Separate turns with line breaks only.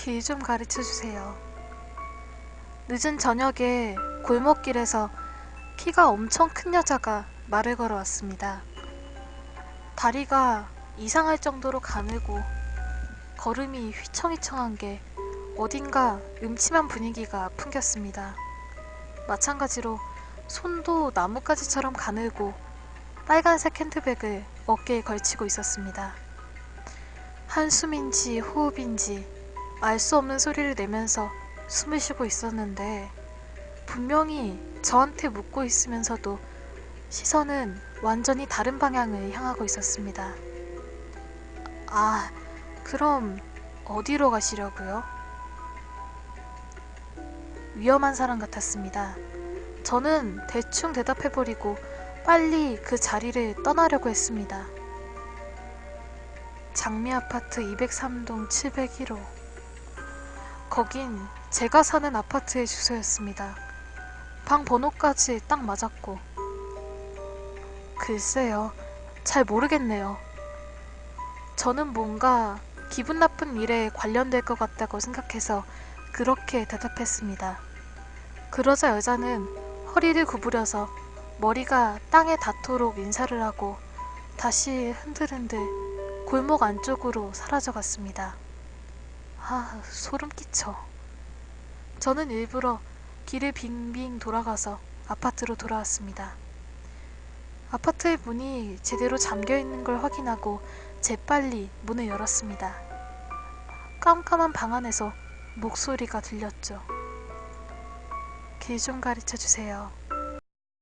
길 좀 가르쳐 주세요. 늦은 저녁에 골목길에서 키가 엄청 큰 여자가 말을 걸어왔습니다. 다리가 이상할 정도로 가늘고 걸음이 휘청휘청한 게 어딘가 음침한 분위기가 풍겼습니다. 마찬가지로 손도 나뭇가지처럼 가늘고 빨간색 핸드백을 어깨에 걸치고 있었습니다. 한숨인지 호흡인지 알 수 없는 소리를 내면서 숨을 쉬고 있었는데 분명히 저한테 묻고 있으면서도 시선은 완전히 다른 방향을 향하고 있었습니다. 아, 그럼 어디로 가시려고요? 위험한 사람 같았습니다. 저는 대충 대답해버리고 빨리 그 자리를 떠나려고 했습니다. 장미 아파트 203동 701호. 거긴 제가 사는 아파트의 주소였습니다. 방 번호까지 딱 맞았고. 글쎄요, 잘 모르겠네요. 저는 뭔가 기분 나쁜 일에 관련될 것 같다고 생각해서 그렇게 대답했습니다. 그러자 여자는 허리를 구부려서 머리가 땅에 닿도록 인사를 하고 다시 흔들흔들 골목 안쪽으로 사라져 갔습니다. 아, 소름 끼쳐. 저는 일부러 길을 빙빙 돌아가서 아파트로 돌아왔습니다. 아파트의 문이 제대로 잠겨 있는 걸 확인하고 재빨리 문을 열었습니다. 깜깜한 방 안에서 목소리가 들렸죠. 길 좀 가르쳐 주세요.